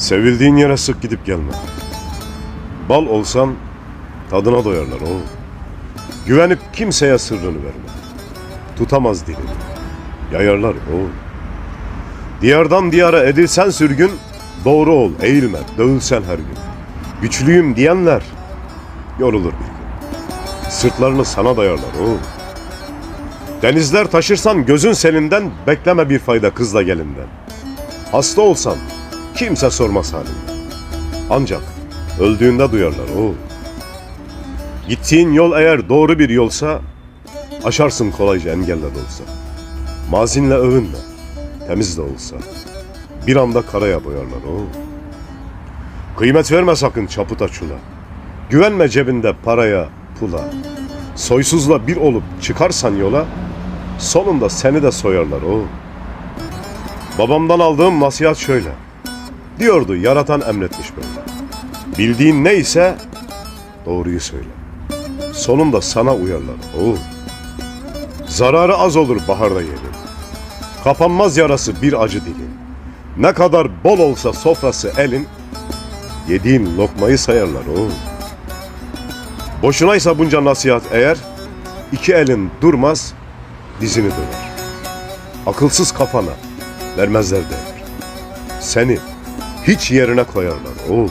Sevildiğin yere sık gidip gelme. Bal olsan tadına doyarlar oğul. Güvenip kimseye sırrını verme. Tutamaz dilini. Yayarlar oğul. Diyardan diyara edilsen sürgün, doğru ol, eğilme, dövülsen her gün. Güçlüyüm diyenler yorulur bir gün. Sırtlarını sana dayarlar oğul. Denizler taşırsan gözün selinden, bekleme bir fayda kızla gelinden. Hasta olsan kimse sormaz halinden. Ancak öldüğünde duyarlar oğul. Gittiğin yol eğer doğru bir yolsa, aşarsın kolayca engeller olsa. Mazinle övünme, temiz de olsa. Bir anda karaya boyarlar oğul. Kıymet verme sakın çaputa çula. Güvenme cebinde paraya, pula. Soysuzla bir olup çıkarsan yola, sonunda seni de soyarlar oğul. Babamdan aldığım nasihat şöyle. Diyordu yaratan emretmiş böyle. Bildiğin neyse doğruyu söyle. Sonunda sana uyarlar oğul. Zararı az olur baharda yerin. Kapanmaz yarası bir acı dilin. Ne kadar bol olsa sofrası elin, yediğin lokmayı sayarlar oğul. Boşunaysa bunca nasihat eğer, iki elin durmaz, dizini döner. Akılsız kafana vermezler değer. Seni hiç yerine koyarlar oğul.